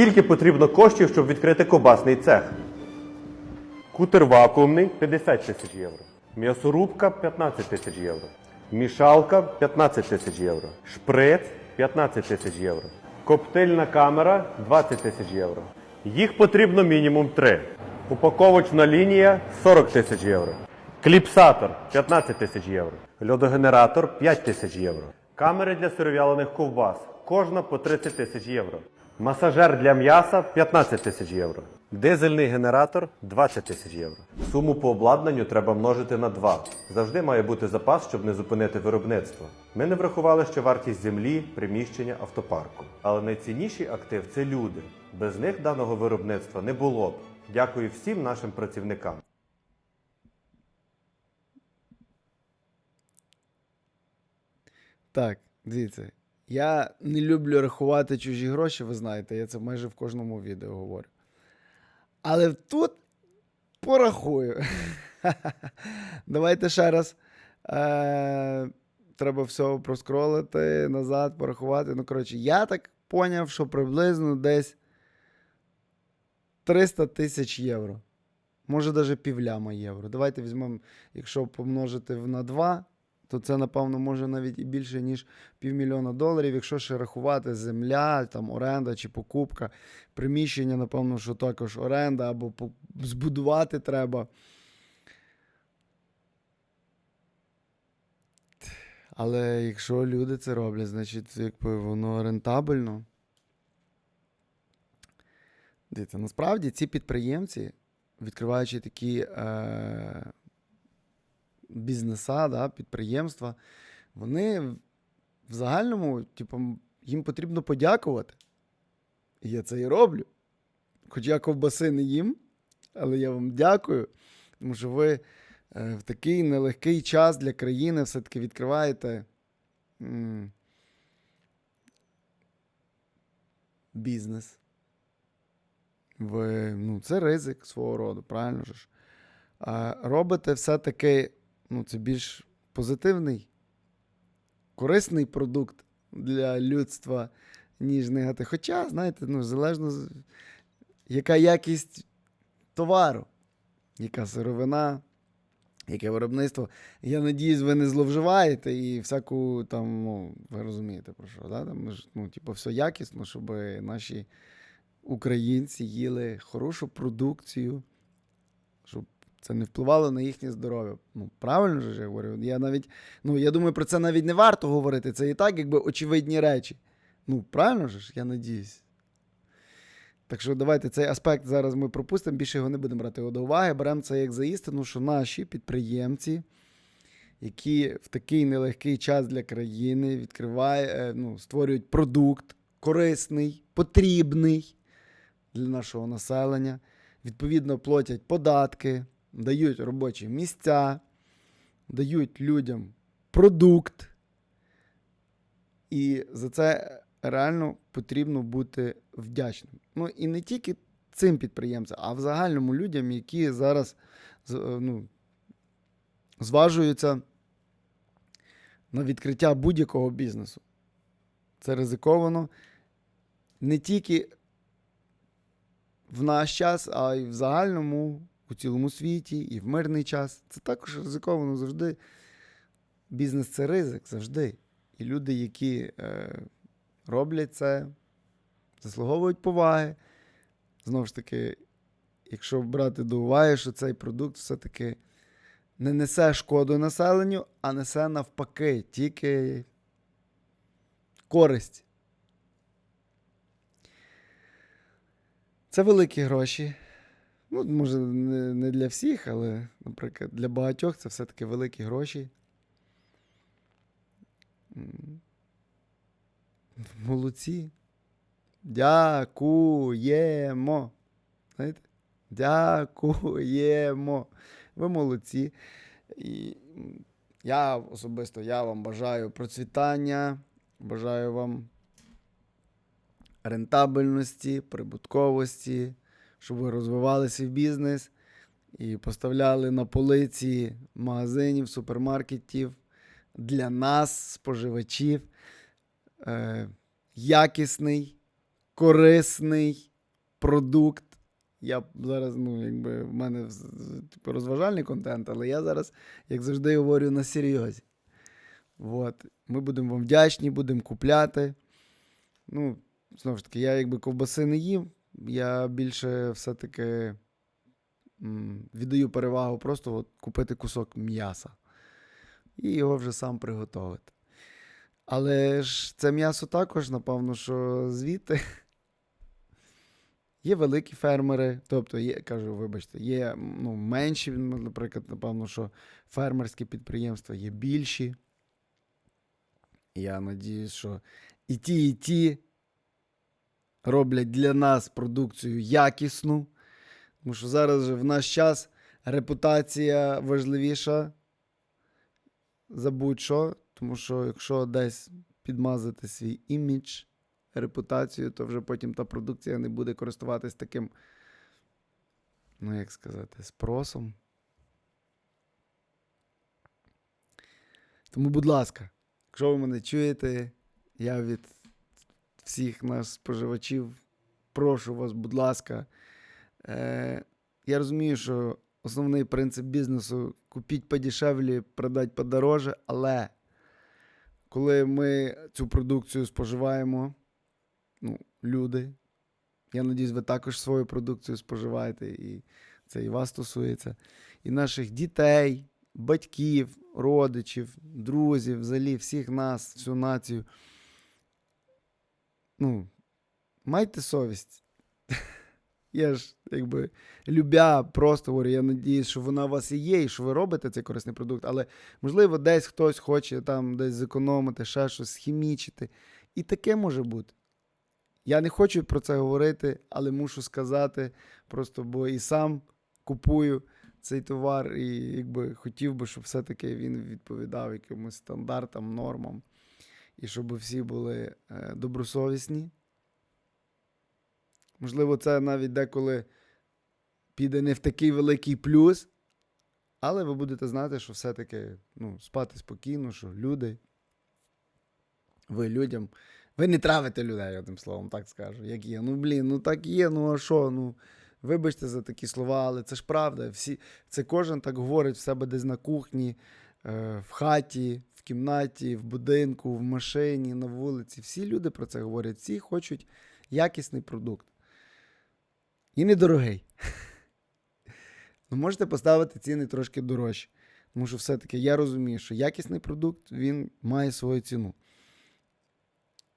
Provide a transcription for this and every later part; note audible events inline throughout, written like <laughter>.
Скільки потрібно коштів, щоб відкрити кобасний цех? Кутер вакуумний 50 тисяч євро. М'ясорубка 15 тисяч євро. Мішалка 15 тисяч євро. Шприц 15 тисяч євро. Коптильна камера 20 тисяч євро. Їх потрібно мінімум 3. Упаковочна лінія 40 тисяч євро. Кліпсатор 15 тисяч євро. Льодогенератор 5 тисяч євро. Камери для сиров'ялених ковбас. Кожна по 30 тисяч євро. Масажер для м'яса 15 тисяч євро. Дизельний генератор 20 тисяч євро. Суму по обладнанню треба множити на 2. Завжди має бути запас, щоб не зупинити виробництво. Ми не врахували ще вартість землі, приміщення, автопарку. Але найцінніший актив це люди. Без них даного виробництва не було б. Дякую всім нашим працівникам. Так, дивіться. Я не люблю рахувати чужі гроші, ви знаєте, я це майже в кожному відео говорю. Але тут порахую. <laughs> Давайте ще раз. Е, треба все проскролити назад, порахувати. Ну, коротше, я так поняв, що приблизно десь 300 тисяч євро. Може, навіть півляма євро. Давайте візьмемо, якщо помножити на 2, то це, напевно, може навіть і більше, ніж півмільйона доларів. Якщо ще рахувати земля, там оренда чи покупка, приміщення, напевно, що також оренда або збудувати треба. Але якщо люди це роблять, значить, якби воно рентабельно. Дивіться, насправді ці підприємці, відкриваючи такі е, бізнеса, да, підприємства, вони в- загальному, типу, їм потрібно подякувати. І я це і роблю. Хоч я ковбаси не їм, але я вам дякую, тому що ви е, в такий нелегкий час для країни все-таки відкриваєте м, бізнес. Ви, ну, це ризик свого роду, правильно ж? Робите все-таки, ну, це більш позитивний, корисний продукт для людства, ніж негатив. Хоча, знаєте, ну, залежно, яка якість товару, яка сировина, яке виробництво. Я надіюсь, ви не зловживаєте і всяку там, ну, ви розумієте про що, да? Там, ну, типу, все якісно, щоб наші українці їли хорошу продукцію, щоб це не впливало на їхнє здоров'я. Ну, правильно ж я говорю. Я навіть, ну, я думаю, про це навіть не варто говорити. Це і так, якби очевидні речі. Ну, правильно ж, я надіюсь. Так що давайте цей аспект зараз ми пропустимо, більше його не будемо брати до уваги. Беремо це як за істину, що наші підприємці, які в такий нелегкий час для країни відкриває, е, ну, створюють продукт корисний, потрібний для нашого населення, відповідно платять податки, дають робочі місця, дають людям продукт. І за це реально потрібно бути вдячним. Ну і не тільки цим підприємцям, а в загальному людям, які зараз е, ну, зважуються на відкриття будь-якого бізнесу. Це ризиковано не тільки в наш час, а й в загальному, у цілому світі, і в мирний час. Це також ризиковано завжди. Бізнес це ризик завжди. І люди, які е, роблять це, заслуговують поваги. Знову ж таки, якщо брати до уваги, що цей продукт все-таки не несе шкоду населенню, а несе навпаки, тільки користь. Це великі гроші. Ну, може, не, не для всіх, але, наприклад, для багатьох це все-таки великі гроші. Молодці. Дякуємо. Знаєте? Дякуємо. Ви молодці. І я особисто я вам бажаю процвітання, бажаю вам рентабельності, прибутковості, щоб ви розвивали свій бізнес і поставляли на полиці магазинів, супермаркетів для нас, споживачів, е, якісний, корисний продукт. Я зараз, ну, якби в мене типу, розважальний контент, але я зараз, як завжди, говорю на серйозі. От. Ми будемо вам вдячні, будемо купляти. Ну, знову ж таки, я якби ковбаси не їм, я більше все-таки віддаю перевагу просто от, купити кусок м'яса і його вже сам приготувати. Але ж це м'ясо також, напевно, що звідти. Є великі фермери, тобто є, кажу, вибачте, є ну, менші, наприклад, напевно, що фермерські підприємства є більші. Я надіюсь, що і ті, і ті роблять для нас продукцію якісну. Тому що зараз же в наш час репутація важливіша за будь-що. Тому що якщо десь підмазати свій імідж, репутацію, то вже потім та продукція не буде користуватись таким, ну як сказати, спросом. Тому, будь ласка, якщо ви мене чуєте, я від всіх нас споживачів прошу вас, будь ласка. Е, я розумію, що основний принцип бізнесу купіть подешевле, продать подороже, але коли ми цю продукцію споживаємо, ну, люди, я надіюсь, ви також свою продукцію споживаєте, і це і вас стосується, і наших дітей, батьків, родичів, друзів, взагалі всіх нас, всю націю. Ну, майте совість. <laughs> Я ж, якби, любя, просто говорю, я надіюсь, що вона у вас і є, і що ви робите цей корисний продукт, але, можливо, десь хтось хоче там десь зекономити, ще щось, схімічити. І таке може бути. Я не хочу про це говорити, але мушу сказати, просто бо і сам купую цей товар, і якби хотів би, щоб все-таки він відповідав якимось стандартам, нормам, і щоб всі були е, добросовісні. Можливо, це навіть деколи піде не в такий великий плюс, але ви будете знати, що все-таки ну, спати спокійно, що люди, ви людям, ви не травите людей, одним словом, так скажу, як є. Ну, блін, ну так є, ну а що? Ну, вибачте за такі слова, але це ж правда. Всі, це кожен так говорить в себе десь на кухні, в хаті, в кімнаті, в будинку, в машині, на вулиці. Всі люди про це говорять. Всі хочуть якісний продукт. І недорогий. <laughs> Ну, можете поставити ціни трошки дорожче. Тому що все-таки я розумію, що якісний продукт він має свою ціну.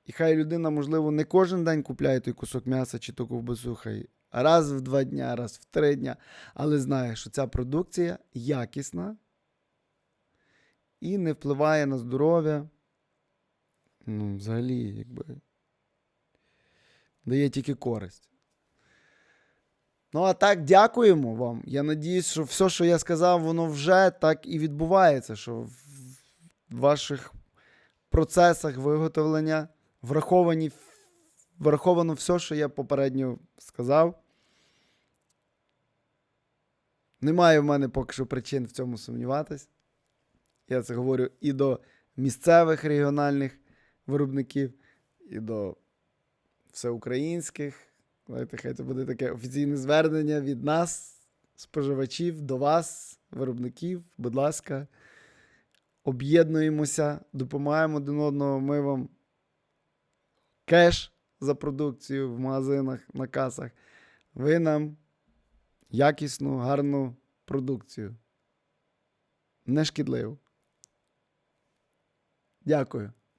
І хай людина, можливо, не кожен день купляє той кусок м'яса чи ту ковбасу, хай раз в два дня, раз в три дня, але знає, що ця продукція якісна і не впливає на здоров'я. Ну, взагалі, якби дає тільки користь. Ну, а так, дякуємо вам. Я надіюсь, що все, що я сказав, воно вже так і відбувається, що в ваших процесах виготовлення враховані, враховано все, що я попередньо сказав. Немає в мене поки що причин в цьому сумніватись. Я це говорю і до місцевих регіональних виробників, і до всеукраїнських. Знаєте, хай це буде таке офіційне звернення від нас, споживачів, до вас, виробників. Будь ласка, об'єднуємося, допомагаємо один одного. Ми вам кеш за продукцію в магазинах, на касах. Ви нам якісну, гарну продукцію. Нешкідливу. Дякую.